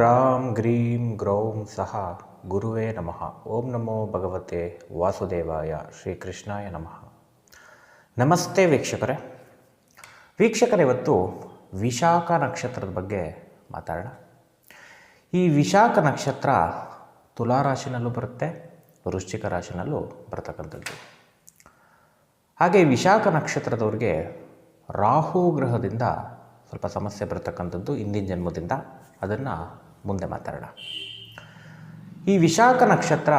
Gram ಗ್ರೀಂ ಗ್ರೌಂ ಸಹ ಗುರುವೇ ನಮಃ ಓಂ ನಮೋ ಭಗವತೆ ವಾಸುದೇವಾಯ ಶ್ರೀಕೃಷ್ಣಾಯ ನಮಃ ನಮಸ್ತೆ ವೀಕ್ಷಕರೇ ವೀಕ್ಷಕರೇ ಇವತ್ತು ವಿಶಾಖ ನಕ್ಷತ್ರದ ಬಗ್ಗೆ ಮಾತಾಡೋಣ ಈ ವಿಶಾಖ ನಕ್ಷತ್ರ ತುಲಾರಾಶಿನಲ್ಲೂ ಬರುತ್ತೆ ವೃಶ್ಚಿಕ ರಾಶಿನಲ್ಲೂ ಬರ್ತಕ್ಕಂಥದ್ದು ಹಾಗೆ ವಿಶಾಖ ನಕ್ಷತ್ರದವ್ರಿಗೆ ರಾಹು ಗ್ರಹದಿಂದ ಸ್ವಲ್ಪ ಸಮಸ್ಯೆ ಬರ್ತಕ್ಕಂಥದ್ದು ಹಿಂದಿನ ಜನ್ಮದಿಂದ. ಅದನ್ನು ಮುಂದೆ ಮಾತಾಡೋಣ. ಈ ವಿಶಾಖ ನಕ್ಷತ್ರ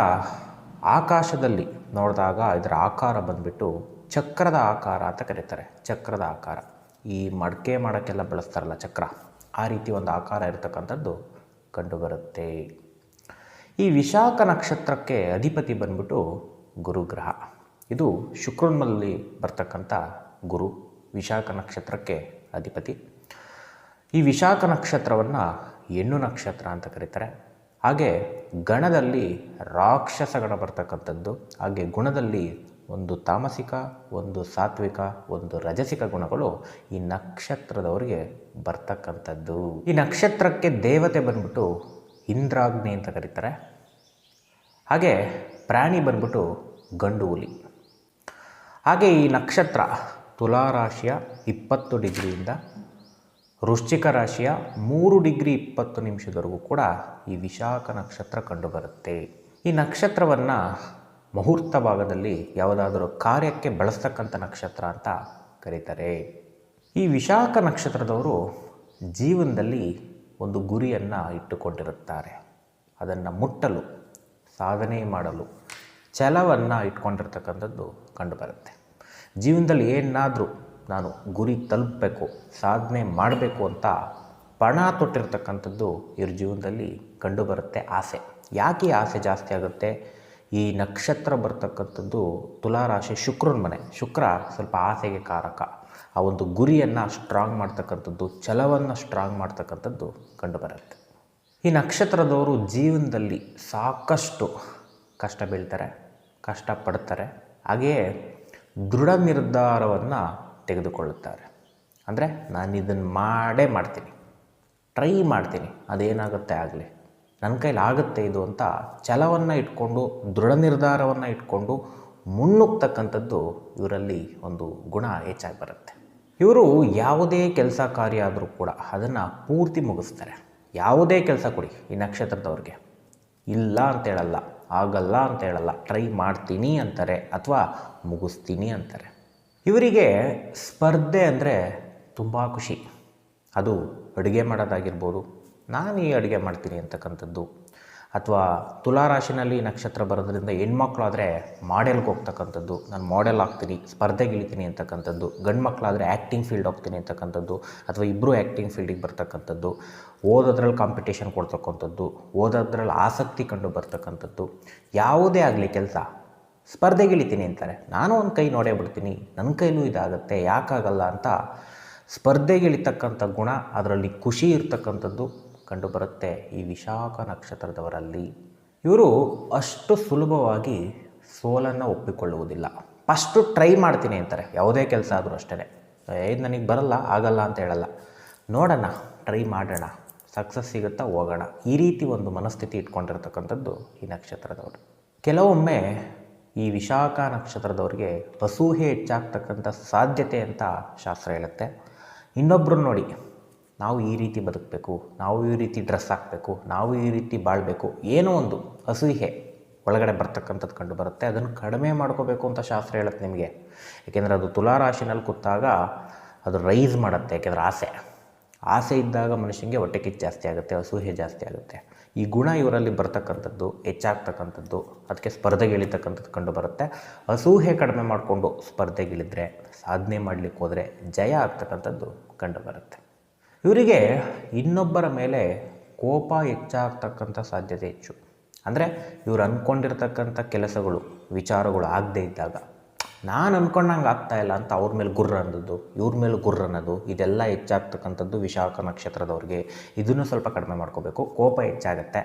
ಆಕಾಶದಲ್ಲಿ ನೋಡಿದಾಗ ಇದರ ಆಕಾರ ಬಂದ್ಬಿಟ್ಟು ಚಕ್ರದ ಆಕಾರ ಅಂತ ಕರೀತಾರೆ. ಚಕ್ರದ ಆಕಾರ. ಈ ಮಡಕೆ ಮಾಡೋಕ್ಕೆಲ್ಲ ಬಳಸ್ತಾರಲ್ಲ ಚಕ್ರ. ಆ ರೀತಿ ಒಂದು ಆಕಾರ ಇರತಕ್ಕಂಥದ್ದು ಕಂಡುಬರುತ್ತೆ. ಈ ವಿಶಾಖ ನಕ್ಷತ್ರಕ್ಕೆ ಅಧಿಪತಿ ಬಂದ್ಬಿಟ್ಟು ಗುರುಗ್ರಹ. ಇದು ಶುಕ್ರನಲ್ಲಿ ಬರ್ತಕ್ಕಂಥ ಗುರು. ವಿಶಾಖ ನಕ್ಷತ್ರಕ್ಕೆ ಅಧಿಪತಿ. ಈ ವಿಶಾಖ ನಕ್ಷತ್ರವನ್ನು ಹೆಣ್ಣು ನಕ್ಷತ್ರ ಅಂತ ಕರೀತಾರೆ. ಹಾಗೆ ಗಣದಲ್ಲಿ ರಾಕ್ಷಸ ಗಣ ಬರ್ತಕ್ಕಂಥದ್ದು, ಹಾಗೆ ಗುಣದಲ್ಲಿ ಒಂದು ತಾಮಸಿಕ, ಒಂದು ಸಾತ್ವಿಕ, ಒಂದು ರಜಸಿಕ ಗುಣಗಳು ಈ ನಕ್ಷತ್ರದವರಿಗೆ ಬರ್ತಕ್ಕಂಥದ್ದು. ಈ ನಕ್ಷತ್ರಕ್ಕೆ ದೇವತೆ ಬಂದ್ಬಿಟ್ಟು ಇಂದ್ರಾಗ್ನಿ ಅಂತ ಕರೀತಾರೆ. ಹಾಗೆ ಪ್ರಾಣಿ ಬಂದ್ಬಿಟ್ಟು ಗಂಡು ಹುಲಿ ಹಾಗೆ ಈ ನಕ್ಷತ್ರ ತುಲಾರಾಶಿಯ ಇಪ್ಪತ್ತು ಡಿಗ್ರಿಯಿಂದ ವೃಶ್ಚಿಕ ರಾಶಿಯ ಮೂರು ಡಿಗ್ರಿ ಇಪ್ಪತ್ತು ನಿಮಿಷದವರೆಗೂ ಕೂಡ ಈ ವಿಶಾಖ ನಕ್ಷತ್ರ ಕಂಡುಬರುತ್ತೆ. ಈ ನಕ್ಷತ್ರವನ್ನು ಮುಹೂರ್ತ ಭಾಗದಲ್ಲಿ ಯಾವುದಾದರೂ ಕಾರ್ಯಕ್ಕೆ ಬಳಸ್ತಕ್ಕಂಥ ನಕ್ಷತ್ರ ಅಂತ ಕರೀತಾರೆ. ಈ ವಿಶಾಖ ನಕ್ಷತ್ರದವರು ಜೀವನದಲ್ಲಿ ಒಂದು ಗುರಿಯನ್ನು ಇಟ್ಟುಕೊಂಡಿರುತ್ತಾರೆ. ಅದನ್ನು ಮುಟ್ಟಲು, ಸಾಧನೆ ಮಾಡಲು, ಛಲವನ್ನು ಇಟ್ಕೊಂಡಿರ್ತಕ್ಕಂಥದ್ದು ಕಂಡುಬರುತ್ತೆ. ಜೀವನದಲ್ಲಿ ಏನಾದರೂ ನಾನು ಗುರಿ ತಲುಪಬೇಕು, ಸಾಧನೆ ಮಾಡಬೇಕು ಅಂತ ಪಣ ತೊಟ್ಟಿರ್ತಕ್ಕಂಥದ್ದು ಇವ್ರ ಜೀವನದಲ್ಲಿ ಕಂಡುಬರುತ್ತೆ ಆಸೆ. ಯಾಕೆ ಆಸೆ ಜಾಸ್ತಿ ಆಗುತ್ತೆ? ಈ ನಕ್ಷತ್ರ ಬರ್ತಕ್ಕಂಥದ್ದು ತುಲಾರಾಶಿ ಶುಕ್ರನ ಮನೆ. ಶುಕ್ರ ಸ್ವಲ್ಪ ಆಸೆಗೆ ಕಾರಕ. ಆ ಒಂದು ಗುರಿಯನ್ನು ಸ್ಟ್ರಾಂಗ್ ಮಾಡ್ತಕ್ಕಂಥದ್ದು, ಛಲವನ್ನು ಸ್ಟ್ರಾಂಗ್ ಮಾಡ್ತಕ್ಕಂಥದ್ದು ಕಂಡುಬರುತ್ತೆ. ಈ ನಕ್ಷತ್ರದವರು ಜೀವನದಲ್ಲಿ ಸಾಕಷ್ಟು ಕಷ್ಟ ಬೀಳ್ತಾರೆ ಕಷ್ಟಪಡ್ತಾರೆ ಹಾಗೆಯೇ ದೃಢ ನಿರ್ಧಾರವನ್ನು ತೆಗೆದುಕೊಳ್ಳುತ್ತಾರೆ. ಅಂದರೆ ನಾನು ಇದನ್ನು ಮಾಡೇ ಮಾಡ್ತೀನಿ. ಟ್ರೈ ಮಾಡ್ತೀನಿ. ಅದೇನಾಗುತ್ತೆ ಆಗಲಿ? ನನ್ನ ಕೈಲಿ ಆಗುತ್ತೆ ಇದು ಅಂತ ಛಲವನ್ನು ಇಟ್ಕೊಂಡು, ದೃಢ ನಿರ್ಧಾರವನ್ನು ಇಟ್ಕೊಂಡು ಮುನ್ನುಗ್ತಕ್ಕಂಥದ್ದು ಇವರಲ್ಲಿ ಒಂದು ಗುಣ ಹೆಚ್ಚಾಗಿ ಬರುತ್ತೆ. ಇವರು ಯಾವುದೇ ಕೆಲಸ ಕಾರ್ಯ ಆದರೂ ಕೂಡ ಅದನ್ನು ಪೂರ್ತಿ ಮುಗಿಸ್ತಾರೆ. ಯಾವುದೇ ಕೆಲಸ ಕೊಡಿ ಈ ನಕ್ಷತ್ರದವ್ರಿಗೆ. ಇಲ್ಲ ಅಂತ ಹೇಳಲ್ಲ ಆಗಲ್ಲ ಅಂತ ಹೇಳಲ್ಲ ಟ್ರೈ ಮಾಡ್ತೀನಿ ಅಂತಾರೆ ಅಥವಾ ಮುಗಿಸ್ತೀನಿ ಅಂತಾರೆ. ಇವರಿಗೆ ಸ್ಪರ್ಧೆ ಅಂದರೆ ತುಂಬ ಖುಷಿ. ಅದು ಅಡುಗೆ ಮಾಡೋದಾಗಿರ್ಬೋದು. ನಾನು ಈ ಅಡುಗೆ ಮಾಡ್ತೀನಿ ಅಂತಕ್ಕಂಥದ್ದು. ಅಥವಾ ತುಲಾರಾಶಿನಲ್ಲಿ ನಕ್ಷತ್ರ ಬರೋದ್ರಿಂದ ಹೆಣ್ಮಕ್ಳಾದರೆ ಮಾಡೆಲ್ಗೆ ಹೋಗ್ತಕ್ಕಂಥದ್ದು. ನಾನು ಮಾಡೆಲ್ ಆಗ್ತೀನಿ, ಸ್ಪರ್ಧೆಗೆ ಇಳಿತೀನಿ ಅಂತಕ್ಕಂಥದ್ದು. ಗಂಡು ಮಕ್ಕಳಾದರೆ ಆ್ಯಕ್ಟಿಂಗ್ ಫೀಲ್ಡ್ ಹೋಗ್ತೀನಿ ಅಂತಕ್ಕಂಥದ್ದು. ಅಥವಾ ಇಬ್ಬರು ಆ್ಯಕ್ಟಿಂಗ್ ಫೀಲ್ಡಿಗೆ ಬರ್ತಕ್ಕಂಥದ್ದು. ಓದೋದ್ರಲ್ಲಿ ಕಾಂಪಿಟೇಷನ್ ಕೊಡ್ತಕ್ಕಂಥದ್ದು. ಓದೋದ್ರಲ್ಲಿ ಆಸಕ್ತಿ ಕಂಡು ಬರ್ತಕ್ಕಂಥದ್ದು. ಯಾವುದೇ ಆಗಲಿ ಕೆಲಸ ಸ್ಪರ್ಧೆಗೆ ಇಳಿತೀನಿ ಅಂತಾರೆ. ನಾನು ಒಂದು ಕೈ ನೋಡೇ ಬಿಡ್ತೀನಿ, ನನ್ನ ಕೈಲೂ ಇದಾಗುತ್ತೆ, ಯಾಕಾಗಲ್ಲ ಅಂತ ಸ್ಪರ್ಧೆಗೆ ಇಳಿತಕ್ಕಂಥ ಗುಣ, ಅದರಲ್ಲಿ ಖುಷಿ ಇರ್ತಕ್ಕಂಥದ್ದು ಕಂಡುಬರುತ್ತೆ ಈ ವಿಶಾಖ ನಕ್ಷತ್ರದವರಲ್ಲಿ. ಇವರು ಅಷ್ಟು ಸುಲಭವಾಗಿ ಸೋಲನ್ನು ಒಪ್ಪಿಕೊಳ್ಳುವುದಿಲ್ಲ. ಫಸ್ಟು ಟ್ರೈ ಮಾಡ್ತೀನಿ ಅಂತಾರೆ, ಯಾವುದೇ ಕೆಲಸ ಆದರೂ ಅಷ್ಟೇ ಇದು ನನಗೆ ಬರಲ್ಲ, ಆಗಲ್ಲ ಅಂತ ಹೇಳಲ್ಲ. ನೋಡೋಣ, ಟ್ರೈ ಮಾಡೋಣ, ಸಕ್ಸಸ್ ಸಿಗುತ್ತಾ ಹೋಗೋಣ. ಈ ರೀತಿ ಒಂದು ಮನಸ್ಥಿತಿ ಇಟ್ಕೊಂಡಿರ್ತಕ್ಕಂಥದ್ದು ಈ ನಕ್ಷತ್ರದವರು. ಕೆಲವೊಮ್ಮೆ ಈ ವಿಶಾಖ ನಕ್ಷತ್ರದವ್ರಿಗೆ ಅಸೂಹೆ ಹೆಚ್ಚಾಗ್ತಕ್ಕಂಥ ಸಾಧ್ಯತೆ ಅಂತ ಶಾಸ್ತ್ರ ಹೇಳುತ್ತೆ. ಇನ್ನೊಬ್ಬರು ನೋಡಿ, ನಾವು ಈ ರೀತಿ ಬದುಕಬೇಕು, ನಾವು ಈ ರೀತಿ ಡ್ರೆಸ್ ಹಾಕಬೇಕು, ನಾವು ಈ ರೀತಿ ಬಾಳಬೇಕು, ಏನೋ ಒಂದು ಅಸೂಹೆ ಒಳಗಡೆ ಬರ್ತಕ್ಕಂಥದ್ದು ಕಂಡು ಬರುತ್ತೆ. ಅದನ್ನು ಕಡಿಮೆ ಮಾಡ್ಕೋಬೇಕು ಅಂತ ಶಾಸ್ತ್ರ ಹೇಳುತ್ತೆ ನಿಮಗೆ. ಏಕೆಂದರೆ ಅದು ತುಲಾರಾಶಿನಲ್ಲಿ ಕೂತಾಗ ಅದು ರೈಸ್ ಮಾಡುತ್ತೆ, ಯಾಕೆಂದರೆ ಆಸೆ. ಆಸೆ ಇದ್ದಾಗ ಮನುಷ್ಯನಿಗೆ ಹೊಟ್ಟೆ ಕಿಚ್ಚು ಜಾಸ್ತಿ ಆಗುತ್ತೆ, ಅಸೂಹೆ ಜಾಸ್ತಿ ಆಗುತ್ತೆ. ಈ ಗುಣ ಇವರಲ್ಲಿ ಬರ್ತಕ್ಕಂಥದ್ದು, ಹೆಚ್ಚಾಗ್ತಕ್ಕಂಥದ್ದು, ಅದಕ್ಕೆ ಸ್ಪರ್ಧೆಗೆ ಇಳಿತಕ್ಕಂಥದ್ದು ಕಂಡು ಬರುತ್ತೆ. ಅಸೂಹೆ ಕಡಿಮೆ ಮಾಡಿಕೊಂಡು ಸ್ಪರ್ಧೆಗಿಳಿದ್ರೆ ಸಾಧನೆ ಮಾಡಲಿಕ್ಕೆ ಹೋದರೆ ಜಯ ಆಗ್ತಕ್ಕಂಥದ್ದು ಕಂಡು ಬರುತ್ತೆ. ಇವರಿಗೆ ಇನ್ನೊಬ್ಬರ ಮೇಲೆ ಕೋಪ ಹೆಚ್ಚಾಗ್ತಕ್ಕಂಥ ಸಾಧ್ಯತೆ ಹೆಚ್ಚು. ಅಂದರೆ ಇವರು ಅಂದ್ಕೊಂಡಿರ್ತಕ್ಕಂಥ ಕೆಲಸಗಳು, ವಿಚಾರಗಳು ಆಗದೇ ಇದ್ದಾಗ ನಾನು ಅಂದ್ಕೊಂಡಂಗೆ ಆಗ್ತಾ ಇಲ್ಲ ಅಂತ ಅವ್ರ ಮೇಲೆ ಗುರ್ರ ಅನ್ನೋದು, ಇವ್ರ ಮೇಲೆ ಗುರ್ರ ಅನ್ನೋದು, ಇದೆಲ್ಲ ಹೆಚ್ಚಾಗ್ತಕ್ಕಂಥದ್ದು ವಿಶಾಖ ನಕ್ಷತ್ರದವ್ರಿಗೆ. ಇದನ್ನು ಸ್ವಲ್ಪ ಕಡಿಮೆ ಮಾಡ್ಕೋಬೇಕು. ಕೋಪ ಹೆಚ್ಚಾಗುತ್ತೆ,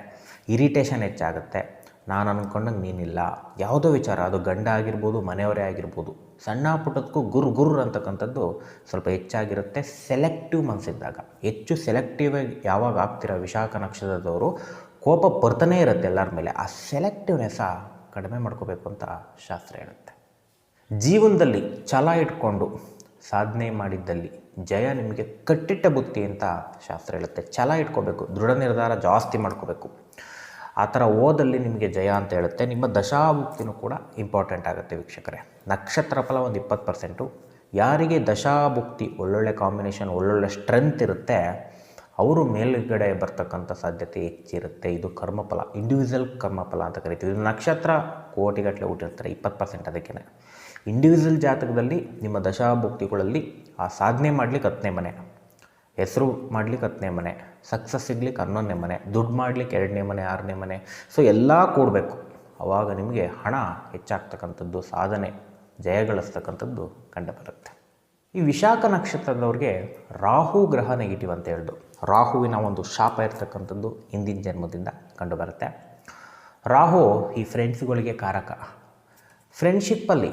ಇರಿಟೇಷನ್ ಹೆಚ್ಚಾಗುತ್ತೆ. ನಾನು ಅಂದ್ಕೊಂಡಂಗೆ ನೀನಿಲ್ಲ ಯಾವುದೋ ವಿಚಾರ, ಅದು ಗಂಡ ಆಗಿರ್ಬೋದು, ಮನೆಯವರೇ ಆಗಿರ್ಬೋದು. ಸಣ್ಣ ಪುಟ್ಟದಕ್ಕೂ ಗುರು ಗುರು ಅಂತಕ್ಕಂಥದ್ದು ಸ್ವಲ್ಪ ಹೆಚ್ಚಾಗಿರುತ್ತೆ. ಸೆಲೆಕ್ಟಿವ್ ಮನಸ್ಸಿದ್ದಾಗ ಹೆಚ್ಚು ಸೆಲೆಕ್ಟಿವ್ ಆಗಿ ಯಾವಾಗ ಆಗ್ತಿರೋ ವಿಶಾಖ ನಕ್ಷತ್ರದವರು, ಕೋಪ ಬರ್ತಾನೇ ಇರುತ್ತೆ ಎಲ್ಲರ ಮೇಲೆ. ಆ ಸೆಲೆಕ್ಟಿವ್ನೆಸ್ಸ ಕಡಿಮೆ ಮಾಡ್ಕೋಬೇಕು ಅಂತ ಶಾಸ್ತ್ರ ಹೇಳುತ್ತೆ. ಜೀವನದಲ್ಲಿ ಛಲ ಇಟ್ಕೊಂಡು ಸಾಧನೆ ಮಾಡಿದ್ದಲ್ಲಿ ಜಯ ನಿಮಗೆ ಕಟ್ಟಿಟ್ಟ ಬುತ್ತಿ ಅಂತ ಶಾಸ್ತ್ರ ಹೇಳುತ್ತೆ. ಛಲ ಇಟ್ಕೋಬೇಕು, ದೃಢ ನಿರ್ಧಾರ ಜಾಸ್ತಿ ಮಾಡ್ಕೋಬೇಕು. ಆ ಥರ ಓದಲ್ಲಿ ನಿಮಗೆ ಜಯ ಅಂತ ಹೇಳುತ್ತೆ. ನಿಮ್ಮ ದಶಾಭುಕ್ತಿನೂ ಕೂಡ ಇಂಪಾರ್ಟೆಂಟ್ ಆಗುತ್ತೆ ವೀಕ್ಷಕರೇ. ನಕ್ಷತ್ರ ಫಲ ಒಂದು ಇಪ್ಪತ್ತು ಪರ್ಸೆಂಟು ಯಾರಿಗೆ ದಶಾಭುಕ್ತಿ ಒಳ್ಳೊಳ್ಳೆ ಕಾಂಬಿನೇಷನ್ ಒಳ್ಳೊಳ್ಳೆ ಸ್ಟ್ರೆಂತ್ ಇರುತ್ತೆ, ಅವರು ಮೇಲುಗಡೆ ಬರ್ತಕ್ಕಂಥ ಸಾಧ್ಯತೆ ಹೆಚ್ಚಿರುತ್ತೆ. ಇದು ಕರ್ಮಫಲ ಇಂಡಿವಿಜುವಲ್ ಕರ್ಮಫಲ ಅಂತ ಕರಿತೀವಿ. ಇದು ನಕ್ಷತ್ರ ಕೋಟಿಗಟ್ಟಲೆ ಹುಟ್ಟಿರ್ತಾರೆ, ಇಪ್ಪತ್ತು ಪರ್ಸೆಂಟ್ ಅದಕ್ಕೇ ಇಂಡಿವಿಜುವಲ್ ಜಾತಕದಲ್ಲಿ ನಿಮ್ಮ ದಶಾಭುಕ್ತಿಗಳಲ್ಲಿ ಆ ಸಾಧನೆ ಮಾಡ್ಲಿಕ್ಕೆ ಹತ್ತನೇ ಮನೆ, ಹೆಸರು ಮಾಡ್ಲಿಕ್ಕೆ ಹತ್ತನೇ ಮನೆ ಸಕ್ಸಸ್ ಸಿಗ್ಲಿಕ್ಕೆ ಹನ್ನೊಂದನೇ ಮನೆ, ದುಡ್ಡು ಮಾಡ್ಲಿಕ್ಕೆ ಎರಡನೇ ಮನೆ, ಆರನೇ ಮನೆ. ಸೊ ಎಲ್ಲ ಕೂಡಬೇಕು. ಆವಾಗ ನಿಮಗೆ ಹಣ ಹೆಚ್ಚಾಗ್ತಕ್ಕಂಥದ್ದು, ಸಾಧನೆ ಜಯಗಳಿಸ್ತಕ್ಕಂಥದ್ದು ಕಂಡುಬರುತ್ತೆ ಈ ವಿಶಾಖ ನಕ್ಷತ್ರದವ್ರಿಗೆ ರಾಹು ಗ್ರಹ ನೆಗೆಟಿವ್ ಅಂತ ಹೇಳ್ದು. ರಾಹುವಿನ ಒಂದು ಶಾಪ ಇರ್ತಕ್ಕಂಥದ್ದು ಹಿಂದಿನ ಜನ್ಮದಿಂದ ಕಂಡುಬರುತ್ತೆ ರಾಹು ಈ ಫ್ರೆಂಡ್ಸ್ಗಳಿಗೆ ಕಾರಕ. ಫ್ರೆಂಡ್ಶಿಪ್ಪಲ್ಲಿ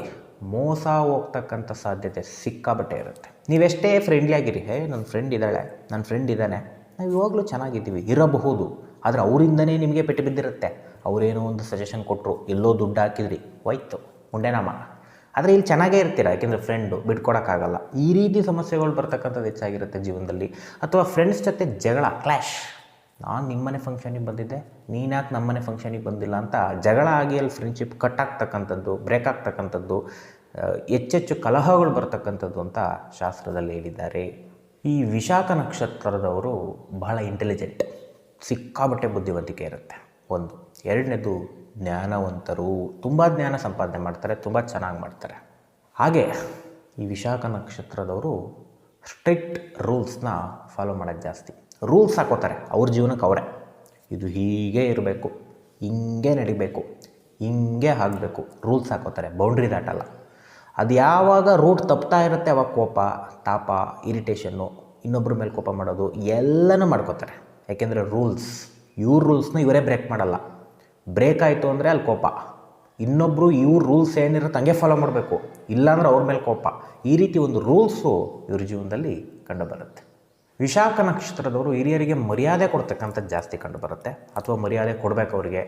ಮೋಸ ಹೋಗ್ತಕ್ಕಂಥ ಸಾಧ್ಯತೆ ಸಿಕ್ಕಾಬಟ್ಟೆ ಇರುತ್ತೆ. ನೀವೆಷ್ಟೇ ಫ್ರೆಂಡ್ಲಿ ಆಗಿರಿ, ಹೇ ನನ್ನ ಫ್ರೆಂಡ್ ಇದ್ದಾಳೆ ನನ್ನ ಫ್ರೆಂಡ್ ಇದ್ದಾನೆ. ನಾವು ಇವಾಗಲೂ ಚೆನ್ನಾಗಿದ್ದೀವಿ, ಇರಬಹುದು. ಆದರೆ ಅವರಿಂದನೇ ನಿಮಗೆ ಪೆಟ್ಟು ಬಿದ್ದಿರುತ್ತೆ. ಅವರೇನೋ ಒಂದು ಸಜೆಷನ್ ಕೊಟ್ಟರು ಎಲ್ಲೋ ದುಡ್ಡು ಹಾಕಿದ್ರಿ, ಹೋಯ್ತು ಮುಂಡೆನಾಮ ಆದರೆ ಇಲ್ಲಿ ಚೆನ್ನಾಗೇ ಇರ್ತೀರ? ಯಾಕೆಂದರೆ ಫ್ರೆಂಡು ಬಿಟ್ಕೊಡೋಕ್ಕಾಗಲ್ಲ. ಈ ರೀತಿ ಸಮಸ್ಯೆಗಳು ಬರ್ತಕ್ಕಂಥದ್ದು ಹೆಚ್ಚಾಗಿರುತ್ತೆ ಜೀವನದಲ್ಲಿ. ಅಥವಾ ಫ್ರೆಂಡ್ಸ್ ಜೊತೆ ಜಗಳ ಕ್ಲ್ಯಾಶ್ ನಾನು ನಿಮ್ಮನೆ ಫಂಕ್ಷನಿಗೆ ಬಂದಿದ್ದೆ ನೀನ್ಯಾಕೆ ನಮ್ಮನೆ ಫಂಕ್ಷನಿಗೆ ಬಂದಿಲ್ಲ ಅಂತ ಜಗಳ ಆಗಿ ಅಲ್ಲಿ ಫ್ರೆಂಡ್ಶಿಪ್ ಕಟ್ ಆಗ್ತಕ್ಕಂಥದ್ದು ಬ್ರೇಕ್ ಆಗ್ತಕ್ಕಂಥದ್ದು ಹೆಚ್ಚೆಚ್ಚು ಕಲಹಗಳು ಬರ್ತಕ್ಕಂಥದ್ದು ಅಂತ ಶಾಸ್ತ್ರದಲ್ಲಿ ಹೇಳಿದ್ದಾರೆ. ಈ ವಿಶಾಖ ನಕ್ಷತ್ರದವರು ಬಹಳ ಇಂಟೆಲಿಜೆಂಟ್ ಸಿಕ್ಕಾಬಟ್ಟೆ ಬುದ್ಧಿವಂತಿಕೆ ಇರುತ್ತೆ. ಒಂದು. ಎರಡನೇದು ಜ್ಞಾನವಂತರು. ತುಂಬ ಜ್ಞಾನ ಸಂಪಾದನೆ ಮಾಡ್ತಾರೆ, ತುಂಬ ಚೆನ್ನಾಗಿ ಮಾಡ್ತಾರೆ. ಹಾಗೆ, ಈ ವಿಶಾಖ ನಕ್ಷತ್ರದವರು ಸ್ಟ್ರಿಕ್ಟ್ ರೂಲ್ಸ್ನ ಫಾಲೋ ಮಾಡೋದು ಜಾಸ್ತಿ. ರೂಲ್ಸ್ ಹಾಕೋತಾರೆ, ಅವ್ರ ಜೀವನಕ್ಕೆ ಅವರೇ. ಇದು ಹೀಗೆ ಇರಬೇಕು, ಹಿಂಗೆ ನಡಿಬೇಕು, ಹಿಂಗೆ ಆಗಬೇಕು. ರೂಲ್ಸ್ ಹಾಕೋತಾರೆ ಬೌಂಡ್ರಿ ದಾಟಲ್ಲ. ಅದು ಯಾವಾಗ ರೂಟ್ ತಪ್ತಾ ಇರುತ್ತೆ, ಅವಾಗ ಕೋಪ, ತಾಪ ಇರಿಟೇಷನ್ನು ಇನ್ನೊಬ್ಬರ ಮೇಲೆ ಕೋಪ ಮಾಡೋದು, ಎಲ್ಲನೂ ಮಾಡ್ಕೋತಾರೆ. ಯಾಕೆಂದರೆ ರೂಲ್ಸ್ ಇವ್ರ ರೂಲ್ಸ್ನ ಇವರೇ ಬ್ರೇಕ್ ಮಾಡಲ್ಲ. ಬ್ರೇಕ್ ಆಯಿತು ಅಂದರೆ ಅಲ್ಲಿ ಕೋಪ. ಇನ್ನೊಬ್ಬರು ಇವ್ರ ರೂಲ್ಸ್ ಏನಿರುತ್ತೆ ಹಂಗೆ ಫಾಲೋ ಮಾಡಬೇಕು. ಇಲ್ಲಾಂದ್ರೆ ಅವ್ರ ಮೇಲೆ ಕೋಪ. ಈ ರೀತಿ ಒಂದು ರೂಲ್ಸು ಇವ್ರ ಜೀವನದಲ್ಲಿ ಕಂಡುಬರುತ್ತೆ ವಿಶಾಖ ನಕ್ಷತ್ರದವರು ಹಿರಿಯರಿಗೆ ಮರ್ಯಾದೆ ಕೊಡ್ತಕ್ಕಂಥದ್ದು ಜಾಸ್ತಿ ಕಂಡು ಬರುತ್ತೆ ಅಥವಾ ಮರ್ಯಾದೆ ಕೊಡಬೇಕು ಅವರಿಗೆ.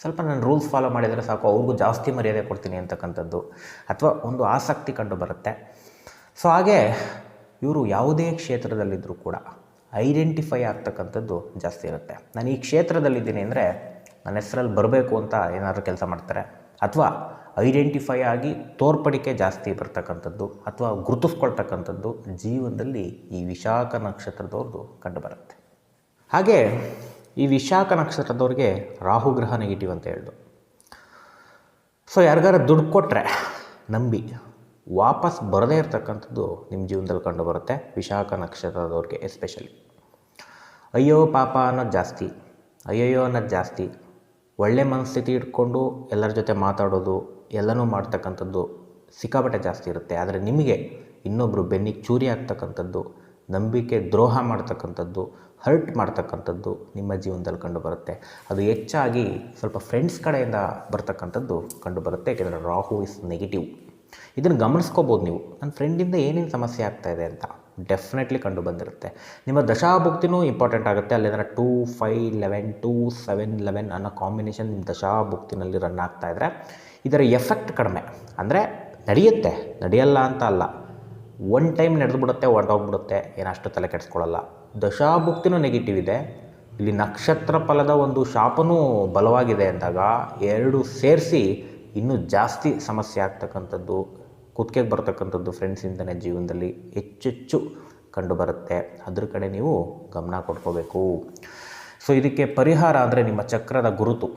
ಸ್ವಲ್ಪ ನಾನು ರೂಲ್ಸ್ ಫಾಲೋ ಮಾಡಿದರೆ ಸಾಕು, ಅವ್ರಿಗೂ ಜಾಸ್ತಿ ಮರ್ಯಾದೆ ಕೊಡ್ತೀನಿ ಅಂತಕ್ಕಂಥದ್ದು. ಅಥವಾ ಒಂದು ಆಸಕ್ತಿ ಕಂಡು ಬರುತ್ತೆ ಸೊ ಹಾಗೆ ಇವರು ಯಾವುದೇ ಕ್ಷೇತ್ರದಲ್ಲಿದ್ದರೂ ಕೂಡ ಐಡೆಂಟಿಫೈ ಆಗ್ತಕ್ಕಂಥದ್ದು ಜಾಸ್ತಿ ಇರುತ್ತೆ. ನಾನು ಈ ಕ್ಷೇತ್ರದಲ್ಲಿದ್ದೀನಿ ಅಂದರೆ, ನನ್ನ ಹೆಸರಲ್ಲಿ ಬರಬೇಕು ಅಂತ ಏನಾದರೂ ಕೆಲಸ ಮಾಡ್ತಾರೆ. ಅಥವಾ ಐಡೆಂಟಿಫೈ ಆಗಿ ತೋರ್ಪಡಿಕೆ ಜಾಸ್ತಿ ಬರ್ತಕ್ಕಂಥದ್ದು ಅಥವಾ ಗುರುತಿಸ್ಕೊಳ್ತಕ್ಕಂಥದ್ದು ಜೀವನದಲ್ಲಿ ಈ ವಿಶಾಖ ನಕ್ಷತ್ರದವ್ರದ್ದು ಕಂಡುಬರುತ್ತೆ ಹಾಗೆ ಈ ವಿಶಾಖ ನಕ್ಷತ್ರದವ್ರಿಗೆ ರಾಹುಗ್ರಹ ನೆಗೆಟಿವ್ ಅಂತ ಹೇಳ್ದು. ಸೊ ಯಾರಿಗಾರ ದುಡ್ಡು ಕೊಟ್ಟರೆ ನಂಬಿ ವಾಪಸ್ ಬರದೇ ಇರತಕ್ಕಂಥದ್ದು ನಿಮ್ಮ ಜೀವನದಲ್ಲಿ ಕಂಡುಬರುತ್ತೆ ವಿಶಾಖ ನಕ್ಷತ್ರದವ್ರಿಗೆ ಎಸ್ಪೆಷಲಿ ಅಯ್ಯೋ ಪಾಪ ಅನ್ನೋದು ಜಾಸ್ತಿ, ಅಯ್ಯಯ್ಯೋ ಅನ್ನೋದು ಜಾಸ್ತಿ, ಒಳ್ಳೆ ಮನಸ್ಥಿತಿ ಇಟ್ಕೊಂಡು ಎಲ್ಲರ ಜೊತೆ ಮಾತಾಡೋದು ಎಲ್ಲನೂ ಮಾಡ್ತಕ್ಕಂಥದ್ದು ಸಿಕ್ಕಾಪಟ್ಟೆ ಜಾಸ್ತಿ ಇರುತ್ತೆ. ಆದರೆ ನಿಮಗೆ ಇನ್ನೊಬ್ಬರು ಬೆನ್ನಿಗೆ ಚೂರಿ ಆಗ್ತಕ್ಕಂಥದ್ದು ನಂಬಿಕೆ, ದ್ರೋಹ ಮಾಡ್ತಕ್ಕಂಥದ್ದು ಹರ್ಟ್ ಮಾಡ್ತಕ್ಕಂಥದ್ದು ನಿಮ್ಮ ಜೀವನದಲ್ಲಿ ಕಂಡುಬರುತ್ತೆ. ಅದು ಹೆಚ್ಚಾಗಿ ಸ್ವಲ್ಪ ಫ್ರೆಂಡ್ಸ್ ಕಡೆಯಿಂದ ಬರ್ತಕ್ಕಂಥದ್ದು ಕಂಡುಬರುತ್ತೆ. ಯಾಕೆಂದರೆ ರಾಹು ಇಸ್ ನೆಗೆಟಿವ್ ಇದನ್ನು ಗಮನಿಸ್ಕೋಬೋದು ನೀವು. ನನ್ನ ಫ್ರೆಂಡಿಂದ ಏನೇನು ಸಮಸ್ಯೆ ಆಗ್ತಾ ಇದೆ ಅಂತ ಡೆಫಿನೆಟ್ಲಿ ಕಂಡು ಬಂದಿರುತ್ತೆ. ನಿಮ್ಮ ದಶಾಭುಕ್ತಿನೂ ಇಂಪಾರ್ಟೆಂಟ್ ಆಗುತ್ತೆ. ಅಲ್ಲಿಂದ್ರೆ two five eleven two seven eleven ಅನ್ನೋ ಕಾಂಬಿನೇಷನ್ ನಿಮ್ಮ ದಶಾಭುಕ್ತಿನಲ್ಲಿ ರನ್ ಆಗ್ತಾ ಇದ್ದರೆ ಇದರ ಎಫೆಕ್ಟ್ ಕಡಿಮೆ. ಅಂದರೆ ನಡೆಯುತ್ತೆ. ನಡೆಯಲ್ಲ ಅಂತ ಅಲ್ಲ. ಒನ್ ಟೈಮ್ ನಡೆದು ಬಿಡುತ್ತೆ ಹೊರಟೋಗ್ಬಿಡುತ್ತೆ ಏನಷ್ಟು ತಲೆ ಕೆಡಿಸ್ಕೊಳ್ಳಲ್ಲ. ದಶಾಭುಕ್ತಿನೂ ನೆಗೆಟಿವ್ ಇದೆ. ಇಲ್ಲಿ ನಕ್ಷತ್ರ ಫಲದ ಒಂದು ಶಾಪನೂ ಬಲವಾಗಿದೆ ಅಂದಾಗ ಎರಡು ಸೇರಿಸಿ ಇನ್ನೂ ಜಾಸ್ತಿ ಸಮಸ್ಯೆ ಆಗ್ತಕ್ಕಂಥದ್ದು, ಕುತ್ತಿಗೆಗೆ ಬರ್ತಕ್ಕಂಥದ್ದು ಫ್ರೆಂಡ್ಸಿಂದನೇ ಜೀವನದಲ್ಲಿ ಹೆಚ್ಚೆಚ್ಚು ಕಂಡುಬರುತ್ತೆ. ಅದ್ರ ಕಡೆ ನೀವು ಗಮನ ಕೊಟ್ಕೋಬೇಕು. ಸೊ ಇದಕ್ಕೆ ಪರಿಹಾರ ಅಂದರೆ ನಿಮ್ಮ ಚಕ್ರದ ಗುರುತು,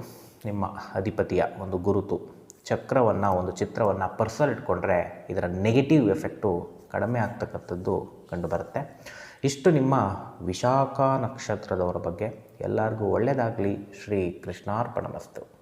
ನಿಮ್ಮ ಅಧಿಪತಿಯ ಒಂದು ಗುರುತು. ಚಕ್ರವನ್ನು, ಒಂದು ಚಿತ್ರವನ್ನು ಪರ್ಸಲ್ ಇಟ್ಕೊಂಡ್ರೆ ಇದರ ನೆಗೆಟಿವ್ ಎಫೆಕ್ಟು ಕಡಿಮೆ ಆಗ್ತಕ್ಕಂಥದ್ದು ಕಂಡುಬರುತ್ತೆ. ಇಷ್ಟು ನಿಮ್ಮ ವಿಶಾಖ ನಕ್ಷತ್ರದವರ ಬಗ್ಗೆ. ಎಲ್ಲರಿಗೂ ಒಳ್ಳೆಯದಾಗಲಿ ಶ್ರೀ ಕೃಷ್ಣಾರ್ಪಣಮಸ್ತು